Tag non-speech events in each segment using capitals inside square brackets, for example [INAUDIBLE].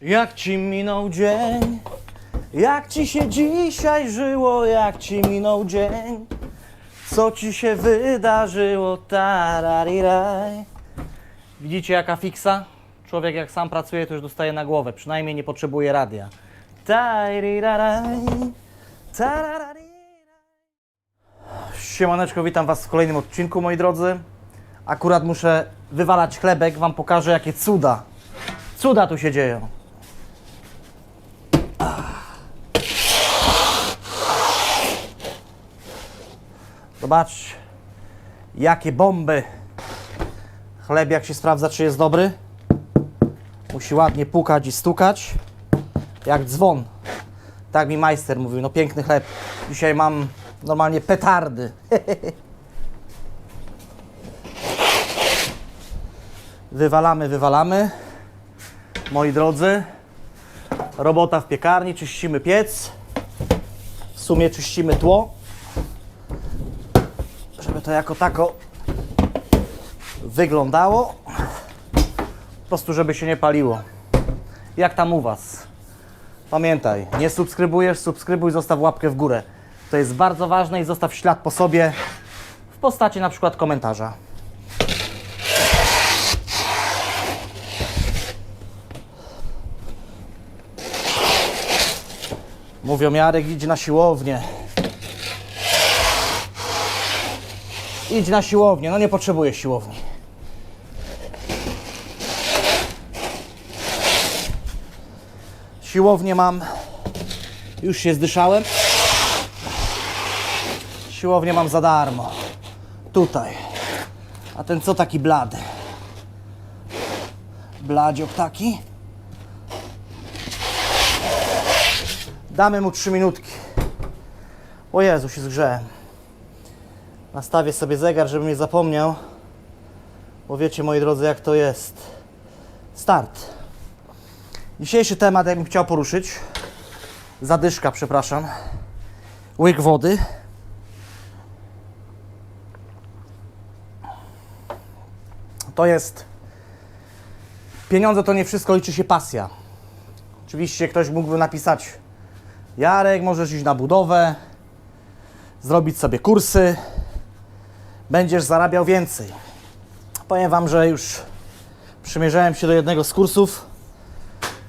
Jak ci minął dzień? Jak ci się dzisiaj żyło? Jak ci minął dzień? Co ci się wydarzyło? Tarariraj. Widzicie jaka fiksa? Człowiek jak sam pracuje, to już dostaje na głowę. Przynajmniej nie potrzebuje radia. Tariraraj, tararariraj. Siemaneczko, witam Was w kolejnym odcinku, moi drodzy. Akurat muszę wywalać chlebek, Wam pokażę jakie cuda. Cuda tu się dzieją. Zobaczcie, jakie bomby. Chleb jak się sprawdza, czy jest dobry. Musi ładnie pukać i stukać, jak dzwon. Tak mi majster mówił, no piękny chleb. Dzisiaj mam normalnie petardy. [LAUGHS] Wywalamy, wywalamy. Moi drodzy, robota w piekarni, czyścimy piec. W sumie czyścimy tło to jako tako wyglądało. Po prostu, żeby się nie paliło. Jak tam u Was? Pamiętaj, nie subskrybujesz, subskrybuj, zostaw łapkę w górę. To jest bardzo ważne i zostaw ślad po sobie w postaci na przykład komentarza. Mówią, Jarek, idź na siłownię. Idź na siłownię. No nie potrzebuję siłowni. Siłownię mam. Już się zdyszałem. Siłownię mam za darmo. Tutaj. A ten co taki blady? Bladziok taki. Damy mu trzy minutki. O Jezu, się zgrzałem. Nastawię sobie zegar, żebym nie zapomniał. Bo wiecie, moi drodzy, jak to jest. Start. Dzisiejszy temat, jakbym chciał poruszyć. Zadyszka, przepraszam. Łyk wody. To jest. Pieniądze to nie wszystko, liczy się pasja. Oczywiście ktoś mógłby napisać: Jarek, możesz iść na budowę, zrobić sobie kursy, będziesz zarabiał więcej. Powiem Wam, że już przymierzałem się do jednego z kursów.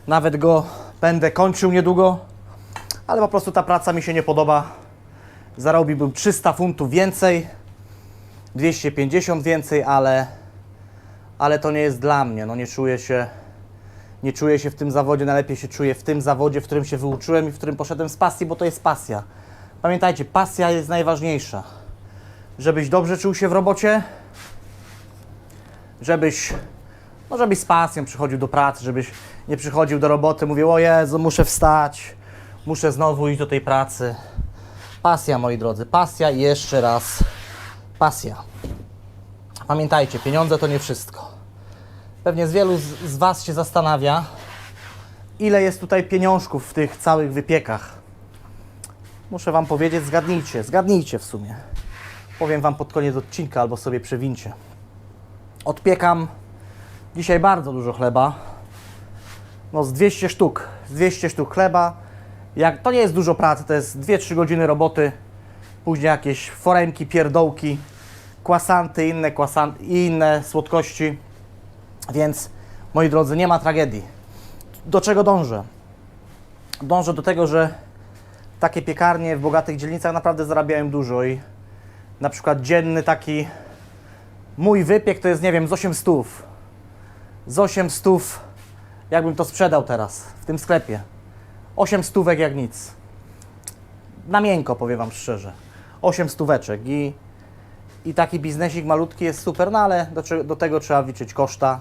Nawet go będę kończył niedługo, ale po prostu ta praca mi się nie podoba. Zarobiłbym 300 funtów więcej, 250 więcej, ale, ale to nie jest dla mnie. No nie czuję się, nie czuję się w tym zawodzie, najlepiej się czuję w tym zawodzie, w którym się wyuczyłem i w którym poszedłem z pasji, bo to jest pasja. Pamiętajcie, pasja jest najważniejsza żebyś dobrze czuł się w robocie, żebyś, no żebyś z pasją przychodził do pracy, żebyś nie przychodził do roboty, mówił, o Jezu, muszę wstać, muszę znowu iść do tej pracy. Pasja, moi drodzy, pasja i jeszcze raz pasja. Pamiętajcie, pieniądze to nie wszystko. Pewnie z wielu z, z Was się zastanawia, ile jest tutaj pieniążków w tych całych wypiekach. Muszę Wam powiedzieć, zgadnijcie, zgadnijcie w sumie. Powiem Wam pod koniec odcinka albo sobie przewincie. Odpiekam dzisiaj bardzo dużo chleba. No z 200 sztuk. Z 200 sztuk chleba. Jak, to nie jest dużo pracy, to jest 2-3 godziny roboty. Później jakieś foremki, pierdołki, kwasanty, inne, inne słodkości. Więc, moi drodzy, nie ma tragedii. Do czego dążę? Dążę do tego, że takie piekarnie w bogatych dzielnicach naprawdę zarabiają dużo i na przykład dzienny taki mój wypiek to jest, nie wiem, z 8 stów. Z 8 stów, jakbym to sprzedał teraz w tym sklepie. 8 stówek jak nic. Na miękko, powiem Wam szczerze. 8 stóweczek i, i taki biznesik malutki jest super, no ale do, do tego trzeba wliczyć koszta,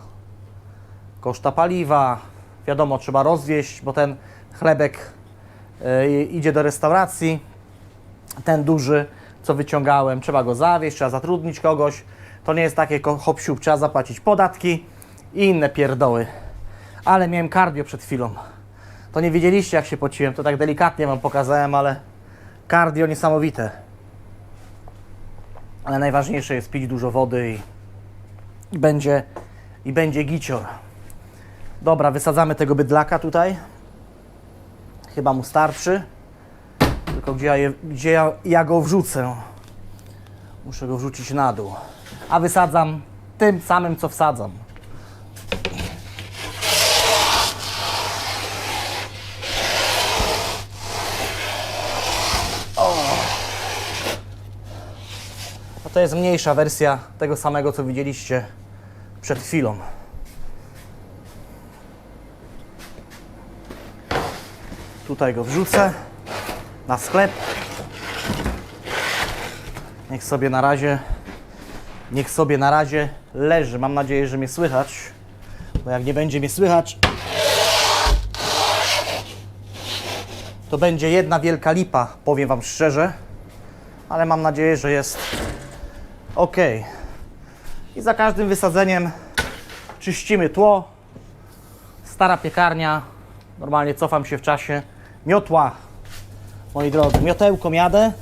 koszta paliwa, wiadomo, trzeba rozwieść, bo ten chlebek y, idzie do restauracji, ten duży, co wyciągałem, trzeba go zawieźć, trzeba zatrudnić kogoś. To nie jest takie hop siup, trzeba zapłacić podatki i inne pierdoły. Ale miałem cardio przed chwilą. To nie wiedzieliście, jak się pociłem, to tak delikatnie Wam pokazałem, ale cardio niesamowite. Ale najważniejsze jest pić dużo wody i, i będzie, i będzie gicior. Dobra, wysadzamy tego bydlaka tutaj. Chyba mu starczy. Tylko gdzie ja, je, gdzie ja, ja go wrzucę? Muszę go wrzucić na dół. A wysadzam tym samym, co wsadzam. To jest mniejsza wersja tego samego, co widzieliście przed chwilą. Tutaj go wrzucę na sklep. Niech sobie na razie niech sobie na razie leży. Mam nadzieję, że mnie słychać. Bo jak nie będzie mnie słychać, to będzie jedna wielka lipa, powiem Wam szczerze. Ale mam nadzieję, że jest ok. I za każdym wysadzeniem czyścimy tło. Stara piekarnia. Normalnie cofam się w czasie. Miotła, moi drodzy, miotełką jadę.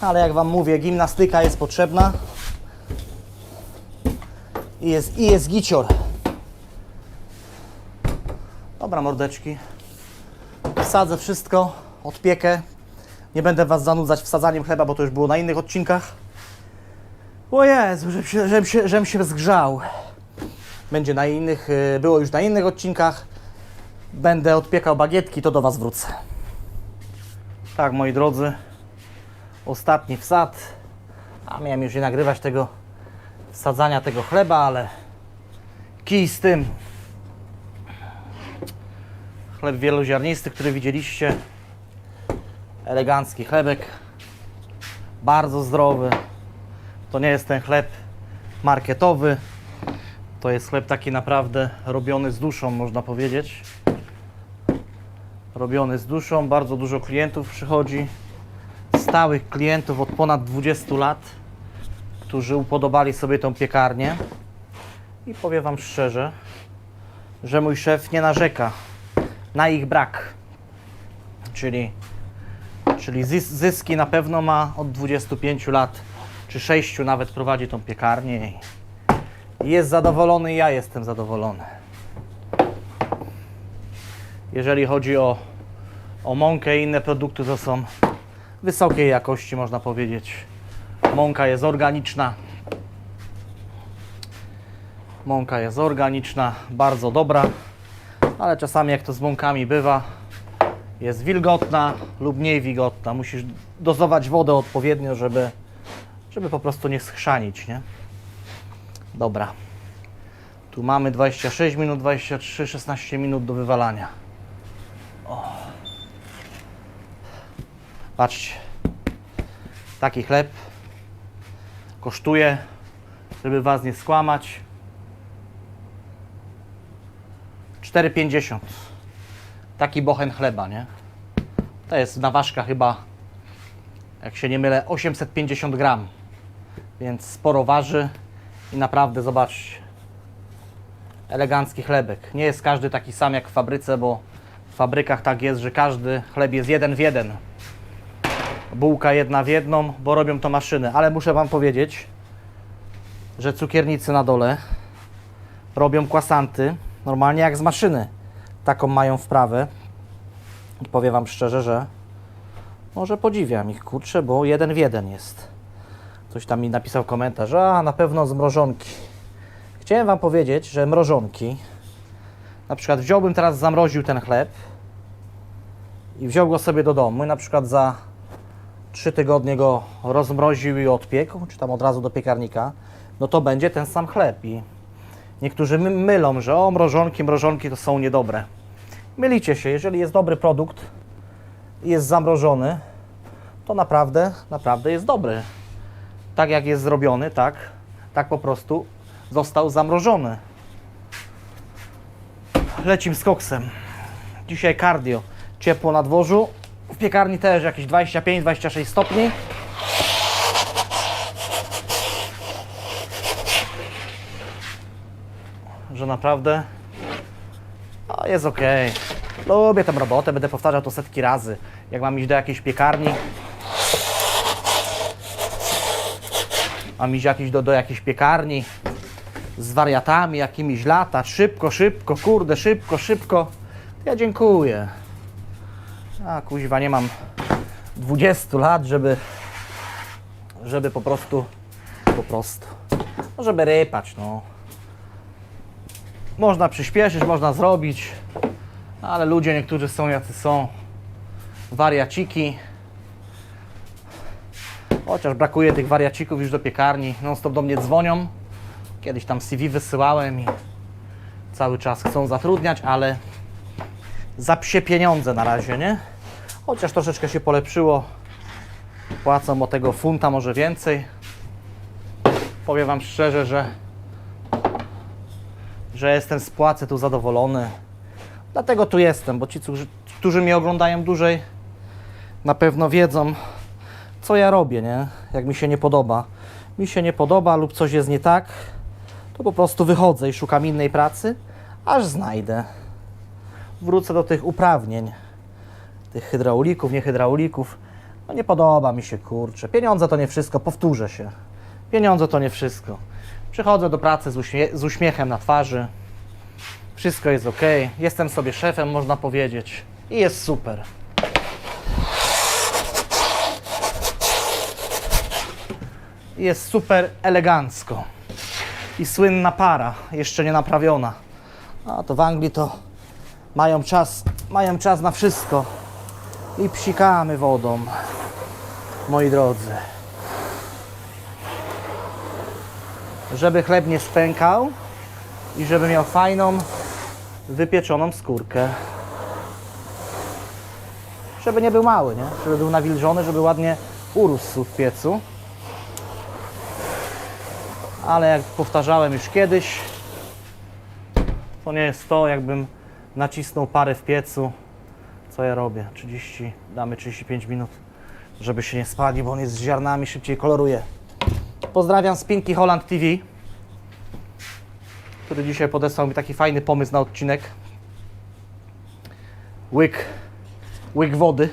Ale jak Wam mówię, gimnastyka jest potrzebna. I jest, i jest gicior. Dobra, mordeczki. Wsadzę wszystko, odpiekę. Nie będę Was zanudzać wsadzaniem chleba, bo to już było na innych odcinkach. O Jezu, żebym się, żebym się, żebym się zgrzał. Będzie na innych, y, było już na innych odcinkach. Będę odpiekał bagietki, to do Was wrócę. Tak, moi drodzy, ostatni wsad. A miałem już nie nagrywać tego wsadzania tego chleba, ale kij z tym. Chleb wieloziarnisty, który widzieliście. Elegancki chlebek. Bardzo zdrowy. To nie jest ten chleb marketowy. To jest chleb taki naprawdę robiony z duszą, można powiedzieć. Robiony z duszą. Bardzo dużo klientów przychodzi. Stałych klientów od ponad 20 lat, którzy upodobali sobie tą piekarnię. I powiem Wam szczerze, że mój szef nie narzeka na ich brak. Czyli, czyli zys- zyski na pewno ma od 25 lat, czy 6 nawet prowadzi tą piekarnię i jest zadowolony i ja jestem zadowolony. Jeżeli chodzi o, o mąkę i inne produkty, to są wysokiej jakości, można powiedzieć. Mąka jest organiczna. Mąka jest organiczna, bardzo dobra, ale czasami jak to z mąkami bywa, jest wilgotna lub mniej wilgotna. Musisz dozować wodę odpowiednio, żeby, żeby po prostu nie schrzanić, nie? Dobra. Tu mamy 26 minut, 23, 16 minut do wywalania. O. Patrzcie. Taki chleb kosztuje, żeby Was nie skłamać, 4,50. Taki bochen chleba, nie? To jest na ważka chyba, jak się nie mylę, 850 gram. Więc sporo waży i naprawdę zobaczcie. Elegancki chlebek. Nie jest każdy taki sam jak w fabryce, bo w fabrykach tak jest, że każdy chleb jest jeden w jeden. Bułka jedna w jedną, bo robią to maszyny. Ale muszę Wam powiedzieć, że cukiernicy na dole robią kwasanty normalnie jak z maszyny. Taką mają wprawę. I powiem Wam szczerze, że może podziwiam ich, kurczę, bo jeden w jeden jest. Ktoś tam mi napisał komentarz, a na pewno z mrożonki. Chciałem Wam powiedzieć, że mrożonki, na przykład wziąłbym teraz, zamroził ten chleb i wziął go sobie do domu i na przykład za 3 tygodnie go rozmroził i odpiekł, czy tam od razu do piekarnika, no to będzie ten sam chleb i niektórzy my mylą, że o mrożonki, mrożonki to są niedobre. Mylicie się, jeżeli jest dobry produkt i jest zamrożony, to naprawdę, naprawdę jest dobry tak jak jest zrobiony, tak, tak po prostu został zamrożony. Lecim z koksem. Dzisiaj cardio. Ciepło na dworzu. W piekarni też jakieś 25-26 stopni. Że naprawdę no, jest ok. Lubię tę robotę, będę powtarzał to setki razy. Jak mam iść do jakiejś piekarni, mam iść jakiś do, do jakiejś piekarni, z wariatami jakimiś latać, szybko, szybko, kurde, szybko, szybko. Ja dziękuję. A kuźwa, nie mam 20 lat, żeby, żeby po prostu, po prostu, no żeby rypać, no. Można przyspieszyć, można zrobić, ale ludzie niektórzy są jacy są. Wariaciki. Chociaż brakuje tych wariacików już do piekarni. Non stop do mnie dzwonią. Kiedyś tam CV wysyłałem i cały czas chcą zatrudniać, ale za psie pieniądze na razie, nie? Chociaż troszeczkę się polepszyło. Płacą o tego funta, może więcej. Powiem Wam szczerze, że, że jestem z płacy tu zadowolony. Dlatego tu jestem, bo ci, którzy, mnie oglądają dłużej, na pewno wiedzą, co ja robię, nie? Jak mi się nie podoba. Mi się nie podoba lub coś jest nie tak, to po prostu wychodzę i szukam innej pracy, aż znajdę. Wrócę do tych uprawnień, tych hydraulików, nie hydraulików. No nie podoba mi się, kurczę. Pieniądze to nie wszystko, powtórzę się. Pieniądze to nie wszystko. Przychodzę do pracy z, uśmie- z uśmiechem na twarzy. Wszystko jest ok. Jestem sobie szefem, można powiedzieć. I jest super. Jest super elegancko. I słynna para, jeszcze nie naprawiona. A to w Anglii to mają czas, mają czas na wszystko. I psikamy wodą, moi drodzy. Żeby chleb nie spękał i żeby miał fajną, wypieczoną skórkę. Żeby nie był mały, nie? Żeby był nawilżony, żeby ładnie urósł w piecu. Ale jak powtarzałem już kiedyś, to nie jest to, jakbym nacisnął parę w piecu. Co ja robię? 30, damy 35 minut, żeby się nie spali, bo on jest z ziarnami, szybciej koloruje. Pozdrawiam z Pinki Holland TV, który dzisiaj podesłał mi taki fajny pomysł na odcinek. Łyk, łyk wody.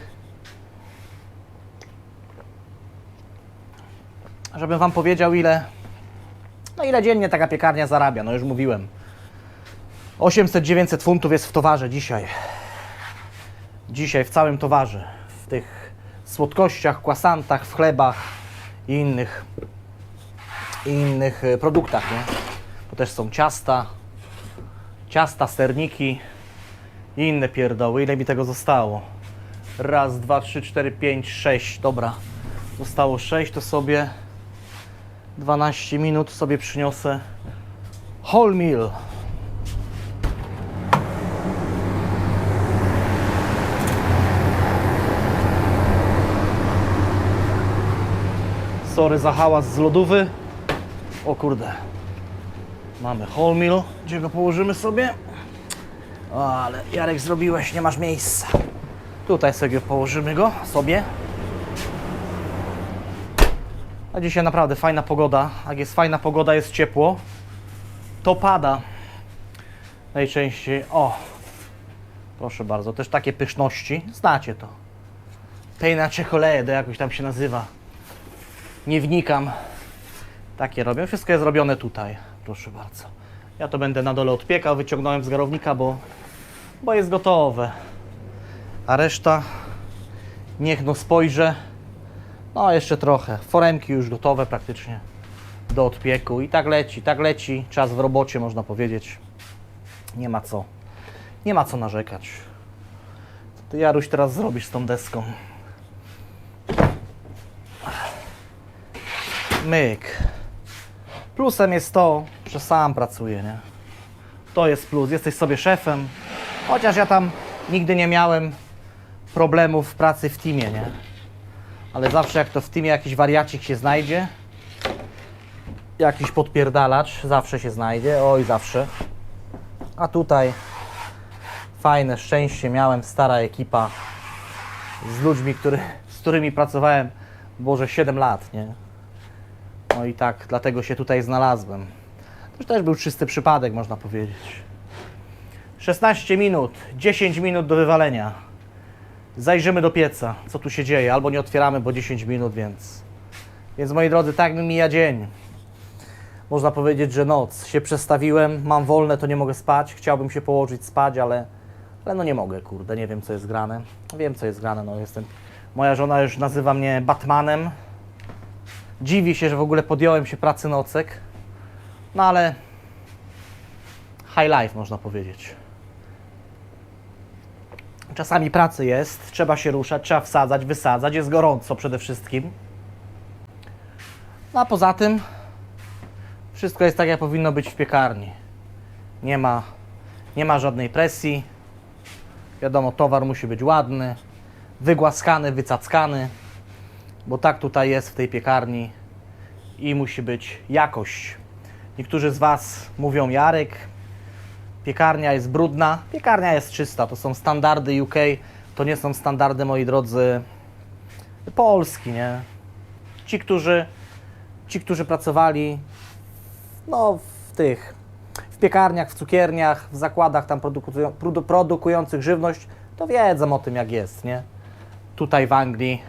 Żebym Wam powiedział, ile, no ile dziennie taka piekarnia zarabia. No już mówiłem. 800-900 funtów jest w towarze dzisiaj. Dzisiaj w całym towarze. W tych słodkościach, kwasantach, w chlebach i innych, i innych e, produktach, nie? Bo też są ciasta, ciasta, serniki i inne pierdoły. Ile mi tego zostało? Raz, dwa, trzy, cztery, pięć, sześć. Dobra. Zostało sześć, to sobie 12 minut sobie przyniosę whole meal. Sorry za hałas z lodówy. O kurde. Mamy whole. Gdzie go położymy sobie? O, ale Jarek zrobiłeś, nie masz miejsca. Tutaj sobie położymy go, sobie. A dzisiaj naprawdę fajna pogoda. Jak jest fajna pogoda, jest ciepło, to pada. Najczęściej. O, proszę bardzo, też takie pyszności. Znacie to. Pejna czekolade, jakoś tam się nazywa. Nie wnikam. Takie robię. Wszystko jest robione tutaj. Proszę bardzo. Ja to będę na dole odpiekał. Wyciągnąłem z garownika, bo, bo jest gotowe. A reszta niech no spojrzę. No, jeszcze trochę. Foremki już gotowe praktycznie do odpieku. I tak leci, tak leci. Czas w robocie, można powiedzieć. Nie ma co. Nie ma co narzekać. Co ty, Jaruś, teraz zrobisz z tą deską? Myk. Plusem jest to, że sam pracuję, nie? To jest plus. Jesteś sobie szefem. Chociaż ja tam nigdy nie miałem problemów w pracy w teamie, nie? Ale zawsze jak to w teamie jakiś wariacik się znajdzie, jakiś podpierdalacz zawsze się znajdzie, oj zawsze. A tutaj fajne szczęście miałem, stara ekipa z ludźmi, który, z którymi pracowałem, Boże, 7 lat, nie? No i tak, dlatego się tutaj znalazłem. To też był czysty przypadek, można powiedzieć. 16 minut, 10 minut do wywalenia. Zajrzymy do pieca, co tu się dzieje. Albo nie otwieramy, bo 10 minut, więc... Więc moi drodzy, tak mi mija dzień. można powiedzieć, że noc. Się przestawiłem, mam wolne, to nie mogę spać. Chciałbym się położyć spać, ale, ale no nie mogę, kurde, nie wiem co jest grane. Wiem co jest grane, no jestem. Moja żona już nazywa mnie Batmanem. Dziwi się, że w ogóle podjąłem się pracy nocek. No ale high life można powiedzieć. Czasami pracy jest, trzeba się ruszać, trzeba wsadzać, wysadzać, jest gorąco przede wszystkim. No a poza tym wszystko jest tak, jak powinno być w piekarni. Nie ma, nie ma żadnej presji. Wiadomo, towar musi być ładny, wygłaskany, wycackany, bo tak tutaj jest w tej piekarni i musi być jakość. Niektórzy z Was mówią, Jarek, piekarnia jest brudna. Piekarnia jest czysta, to są standardy UK, to nie są standardy, moi drodzy, Polski, nie? Ci, którzy, ci, którzy pracowali no, w tych, w piekarniach, w cukierniach, w zakładach tam produkują, produ, produkujących żywność, to wiedzą o tym, jak jest, nie? Tutaj w Anglii,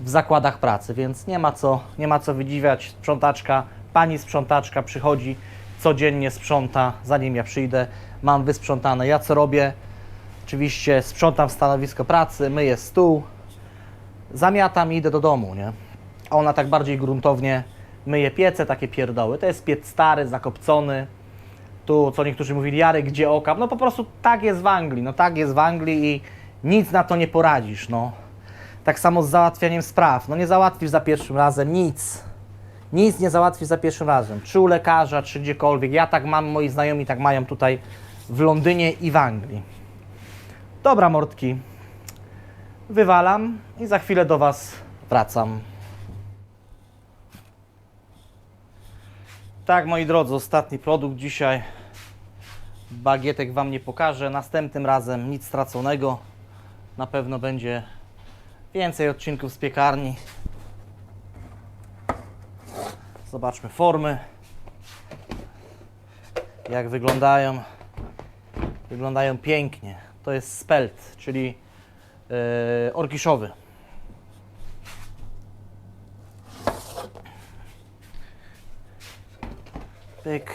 w zakładach pracy, więc nie ma co, nie ma co wydziwiać. Sprzątaczka, pani sprzątaczka przychodzi, codziennie sprząta, zanim ja przyjdę, mam wysprzątane. Ja co robię? Oczywiście sprzątam stanowisko pracy, myję stół, zamiatam i idę do domu, nie? A ona tak bardziej gruntownie myje piece, takie pierdoły. To jest piec stary, zakopcony. Tu, co niektórzy mówili, Jarek, gdzie okap? No po prostu tak jest w Anglii, no tak jest w Anglii i nic na to nie poradzisz, no. Tak samo z załatwianiem spraw. No nie załatwisz za pierwszym razem nic. Nic nie załatwisz za pierwszym razem. Czy u lekarza, czy gdziekolwiek. Ja tak mam, moi znajomi tak mają tutaj w Londynie i w Anglii. Dobra, mordki. Wywalam i za chwilę do Was wracam. Tak, moi drodzy, ostatni produkt dzisiaj. Bagietek Wam nie pokażę. Następnym razem nic straconego. Na pewno będzie więcej odcinków z piekarni. Zobaczmy formy. Jak wyglądają. Wyglądają pięknie. To jest spelt, czyli yy, orkiszowy. Pyk.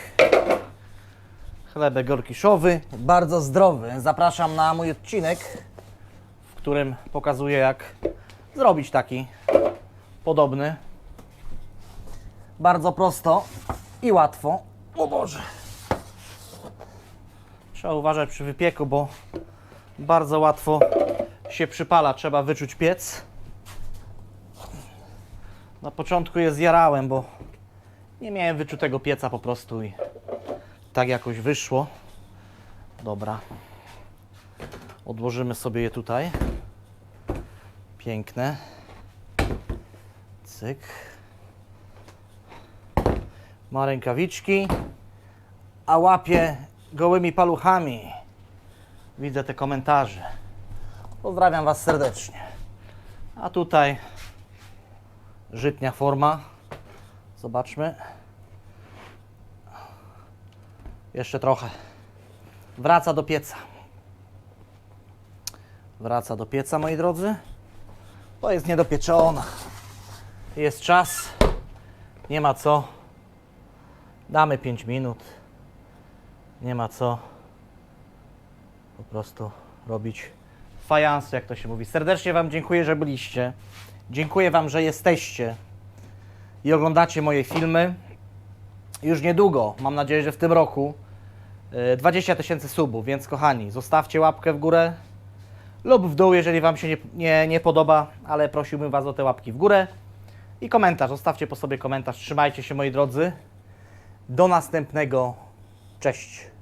Chlebek orkiszowy, bardzo zdrowy. Zapraszam na mój odcinek, którym pokazuję jak zrobić taki podobny. Bardzo prosto i łatwo. O Boże. Trzeba uważać przy wypieku, bo bardzo łatwo się przypala. Trzeba wyczuć piec. Na początku je zjarałem, bo nie miałem wyczutego pieca po prostu i tak jakoś wyszło. Dobra. Odłożymy sobie je tutaj. Piękne. Cyk. Ma rękawiczki, a łapie gołymi paluchami. Widzę te komentarze. Pozdrawiam Was serdecznie. A tutaj żytnia forma. Zobaczmy. Jeszcze trochę. Wraca do pieca. Wraca do pieca, moi drodzy. To jest niedopieczona. Jest czas. Nie ma co. Damy 5 minut. Nie ma co. Po prostu robić fajansu, jak to się mówi. Serdecznie Wam dziękuję, że byliście. Dziękuję Wam, że jesteście i oglądacie moje filmy. Już niedługo, mam nadzieję, że w tym roku, y, 20 tysięcy subów, więc kochani, zostawcie łapkę w górę lub w dół, jeżeli Wam się nie, nie, nie podoba, ale prosiłbym Was o te łapki w górę i komentarz, zostawcie po sobie komentarz. Trzymajcie się moi drodzy. Do następnego. Cześć.